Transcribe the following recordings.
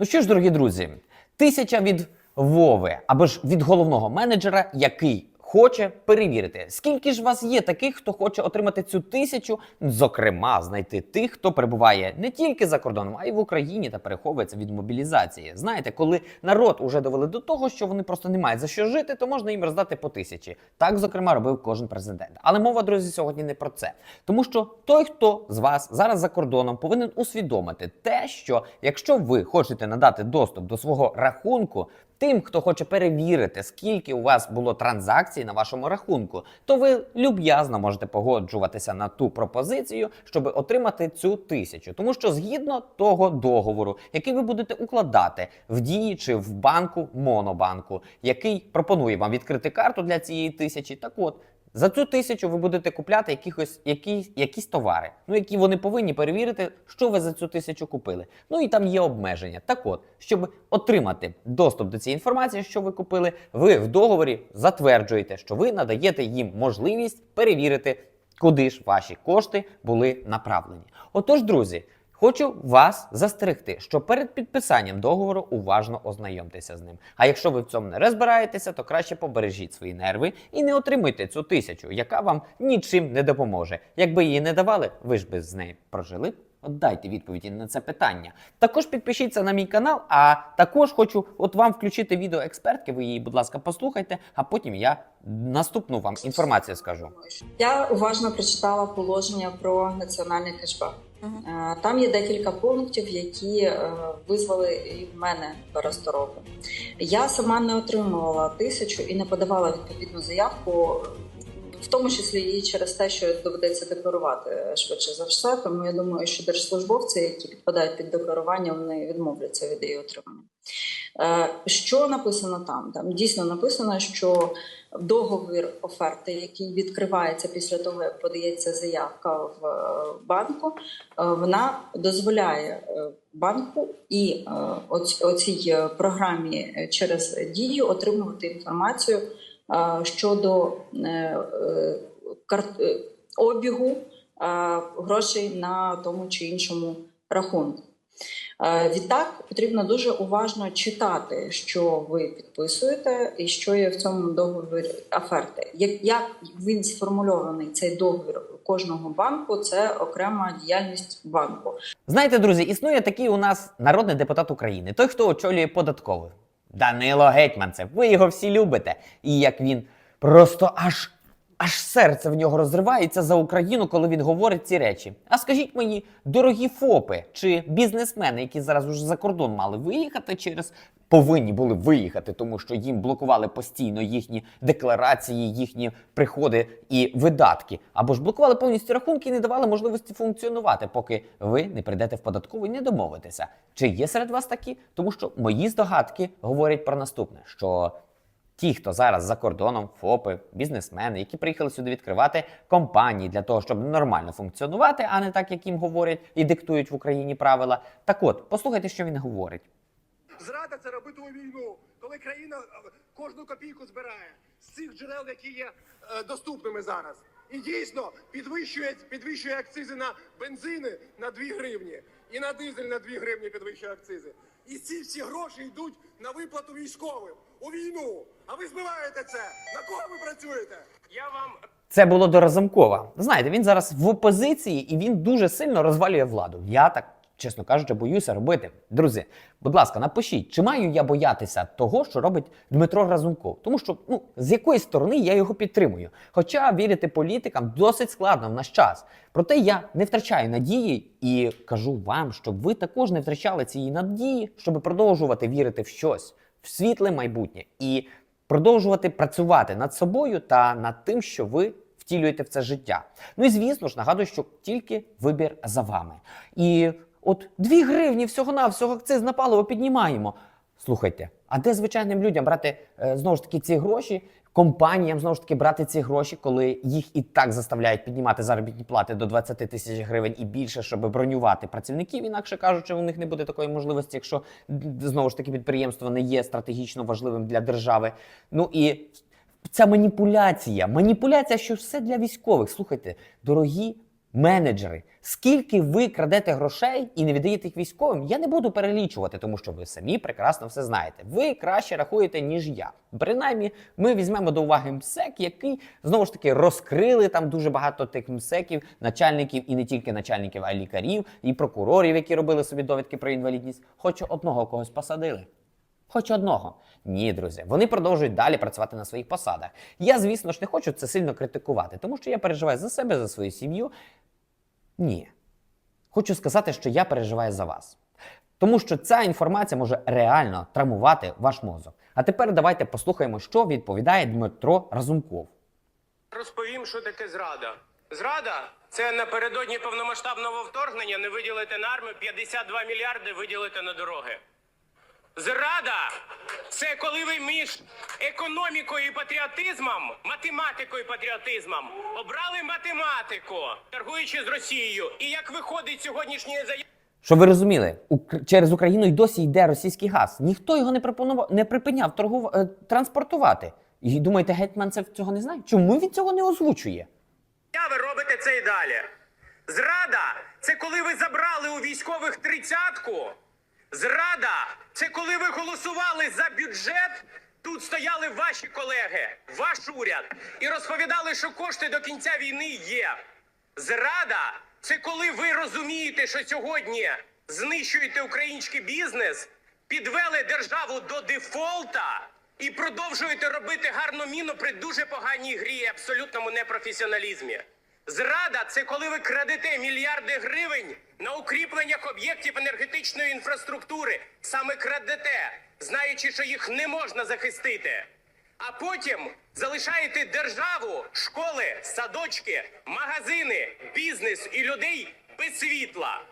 Ну що ж, дорогі друзі, тисяча від Вови або ж від головного менеджера, який хоче перевірити, скільки ж вас є таких, хто хоче отримати цю тисячу, зокрема, знайти тих, хто перебуває не тільки за кордоном, а й в Україні та переховується від мобілізації. Знаєте, коли народ уже довели до того, що вони просто не мають за що жити, то можна їм роздати по тисячі. Так, зокрема, робив кожен президент. Але мова, друзі, сьогодні не про це. Тому що той, хто з вас зараз за кордоном, повинен усвідомити те, що якщо ви хочете надати доступ до свого рахунку. Тим, хто хоче перевірити, скільки у вас було транзакцій на вашому рахунку, то ви люб'язно можете погоджуватися на ту пропозицію, щоб отримати цю тисячу. Тому що згідно того договору, який ви будете укладати в дії чи в банку Монобанку, який пропонує вам відкрити карту для цієї тисячі, так от. За цю тисячу ви будете купляти якихось, які, якісь товари, ну які вони повинні перевірити, що ви за цю тисячу купили. Ну і там є обмеження. Так от, щоб отримати доступ до цієї інформації, що ви купили, ви в договорі затверджуєте, що ви надаєте їм можливість перевірити, куди ж ваші кошти були направлені. Отож, друзі. Хочу вас застерегти, що перед підписанням договору уважно ознайомтеся з ним. А якщо ви в цьому не розбираєтеся, то краще побережіть свої нерви і не отримуйте цю тисячу, яка вам нічим не допоможе. Якби її не давали, ви ж би з нею прожили. От дайте відповіді на це питання. Також підпишіться на мій канал, а також хочу от вам включити відео експертки. Ви її, будь ласка, послухайте, а потім я наступну вам інформацію скажу. Я уважно прочитала положення про національний кешбек. Е, Там є декілька пунктів, які е, визвали і в мене пересторогу. Я сама не отримувала тисячу і не подавала відповідну заявку, в тому числі і через те, що доведеться декларувати швидше за все. Тому я думаю, що держслужбовці, які підпадають під декларування, вони відмовляться від її отримання. Е, Що написано там? Там дійсно написано, що договір оферти, який відкривається після того, як подається заявка в е, банку, е, вона дозволяє е, банку і е, оцій е, програмі е, через дію отримувати інформацію е, щодо е, е, е, обігу грошей на тому чи іншому рахунку. Відтак потрібно дуже уважно читати, що ви підписуєте, і що є в цьому договорі оферти. Як він сформульований цей договір кожного банку, це окрема діяльність банку. Знаєте, друзі, існує такий у нас народний депутат України, той, хто очолює податкову. Данило Гетьманцев. Ви його всі любите. І як він просто аж. Аж серце в нього розривається за Україну, коли він говорить ці речі. А скажіть мені, дорогі ФОПи чи бізнесмени, які зараз уже за кордон мали виїхати через повинні були виїхати, тому що їм блокували постійно їхні декларації, їхні приходи і видатки, або ж блокували повністю рахунки і не давали можливості функціонувати, поки ви не прийдете в податкову і не домовитеся. Чи є серед вас такі? Тому що мої здогадки говорять про наступне: що Ті, хто зараз за кордоном, ФОПи, бізнесмени, які приїхали сюди відкривати компанії для того, щоб нормально функціонувати, а не так, як їм говорять і диктують в Україні правила. Так от, послухайте, що він говорить. Зрада це робити у війну, коли країна е, кожну копійку збирає з цих джерел, які є е, доступними зараз. І дійсно підвищує, підвищує акцизи на бензини на 2 гривні і на дизель на 2 гривні підвищує акцизи. І ці всі гроші йдуть на виплату військовим у війну. А ви збиваєте це. На кого ви працюєте? Я вам Це було до Разумкова. Знаєте, він зараз в опозиції і він дуже сильно розвалює владу. Я так, чесно кажучи, боюся робити. Друзі, будь ласка, напишіть, чи маю я боятися того, що робить Дмитро Разумков? Тому що ну з якої сторони я його підтримую. Хоча вірити політикам досить складно в наш час. Проте я не втрачаю надії і кажу вам, щоб ви також не втрачали цієї надії, щоб продовжувати вірити в щось, в світле майбутнє і продовжувати працювати над собою та над тим, що ви втілюєте в це життя. Ну і звісно ж, нагадую, що тільки вибір за вами. І от 2 гривні всього-навсього акциз на паливо піднімаємо. Слухайте, а де звичайним людям брати е, знову ж таки ці гроші? Компаніям знову ж таки брати ці гроші, коли їх і так заставляють піднімати заробітні плати до 20 тисяч гривень і більше, щоб бронювати працівників. Інакше кажучи, у них не буде такої можливості, якщо знову ж таки підприємство не є стратегічно важливим для держави. Ну і ця маніпуляція, маніпуляція, що все для військових. Слухайте, дорогі Менеджери, скільки ви крадете грошей і не віддаєте їх військовим, я не буду перелічувати, тому що ви самі прекрасно все знаєте. Ви краще рахуєте, ніж я. Принаймні, ми візьмемо до уваги МСЕК, який знову ж таки розкрили там дуже багато тих МСЕКів, начальників і не тільки начальників, а й лікарів, і прокурорів, які робили собі довідки про інвалідність. Хоч одного когось посадили. Хоч одного. Ні, друзі, вони продовжують далі працювати на своїх посадах. Я, звісно ж, не хочу це сильно критикувати, тому що я переживаю за себе, за свою сім'ю. Ні. Хочу сказати, що я переживаю за вас. Тому що ця інформація може реально травмувати ваш мозок. А тепер давайте послухаємо, що відповідає Дмитро Разумков. Розповім, що таке зрада. Зрада це напередодні повномасштабного вторгнення не виділити на армію 52 мільярди виділити на дороги. Зрада це коли ви між економікою і патріотизмом, математикою і патріотизмом обрали математику, торгуючи з Росією. І як виходить сьогоднішньої заяви. Щоб ви розуміли, через Україну й досі йде російський газ. Ніхто його не пропонував, не припиняв торгув... е, транспортувати. І думаєте, гетьман це цього не знає? Чому він цього не озвучує? ви робите це і далі. Зрада це коли ви забрали у військових тридцятку. Зрада це коли ви голосували за бюджет. Тут стояли ваші колеги, ваш уряд, і розповідали, що кошти до кінця війни є. Зрада це коли ви розумієте, що сьогодні знищуєте український бізнес, підвели державу до дефолта і продовжуєте робити гарну міну при дуже поганій грі і абсолютному непрофесіоналізмі. Зрада це коли ви крадете мільярди гривень на укріпленнях об'єктів енергетичної інфраструктури. Саме крадете, знаючи, що їх не можна захистити. А потім залишаєте державу, школи, садочки, магазини, бізнес і людей без світла.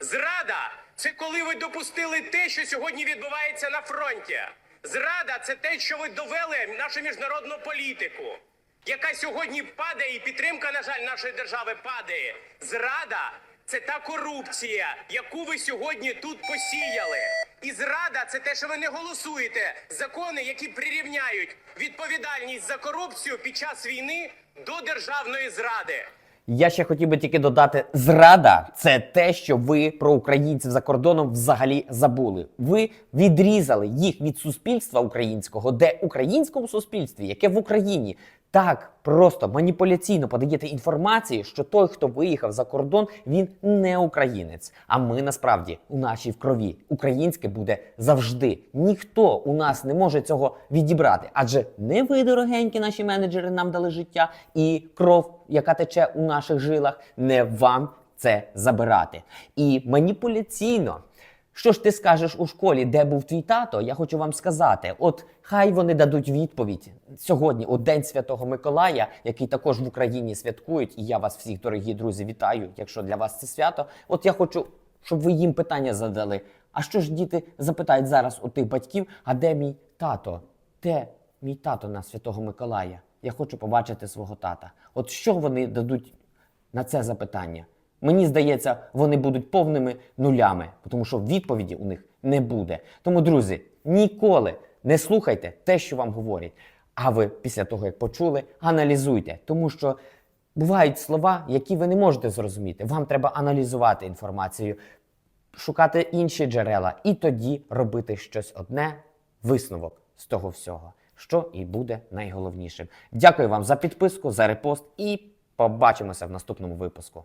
Зрада це коли ви допустили те, що сьогодні відбувається на фронті. Зрада це те, що ви довели нашу міжнародну політику, яка сьогодні падає, і підтримка, на жаль, нашої держави падає. Зрада це та корупція, яку ви сьогодні тут посіяли. І зрада це те, що ви не голосуєте закони, які прирівняють відповідальність за корупцію під час війни до державної зради. Я ще хотів би тільки додати: зрада це те, що ви про українців за кордоном взагалі забули. Ви відрізали їх від суспільства українського, де українському суспільстві, яке в Україні так просто маніпуляційно подаєте інформації, що той, хто виїхав за кордон, він не українець. А ми насправді у нашій в крові українське буде завжди. Ніхто у нас не може цього відібрати, адже не ви, дорогенькі наші менеджери, нам дали життя і кров, яка тече у наших жилах, не вам це забирати. І маніпуляційно. Що ж ти скажеш у школі, де був твій тато? Я хочу вам сказати: от хай вони дадуть відповідь сьогодні, у День Святого Миколая, який також в Україні святкують. І я вас всіх, дорогі друзі, вітаю, якщо для вас це свято. От я хочу, щоб ви їм питання задали. А що ж діти запитають зараз у тих батьків? А де мій тато? Де мій тато на Святого Миколая? Я хочу побачити свого тата. От що вони дадуть на це запитання? Мені здається, вони будуть повними нулями, тому що відповіді у них не буде. Тому, друзі, ніколи не слухайте те, що вам говорять. А ви після того, як почули, аналізуйте, тому що бувають слова, які ви не можете зрозуміти. Вам треба аналізувати інформацію, шукати інші джерела і тоді робити щось одне висновок з того всього, що і буде найголовнішим. Дякую вам за підписку, за репост і побачимося в наступному випуску.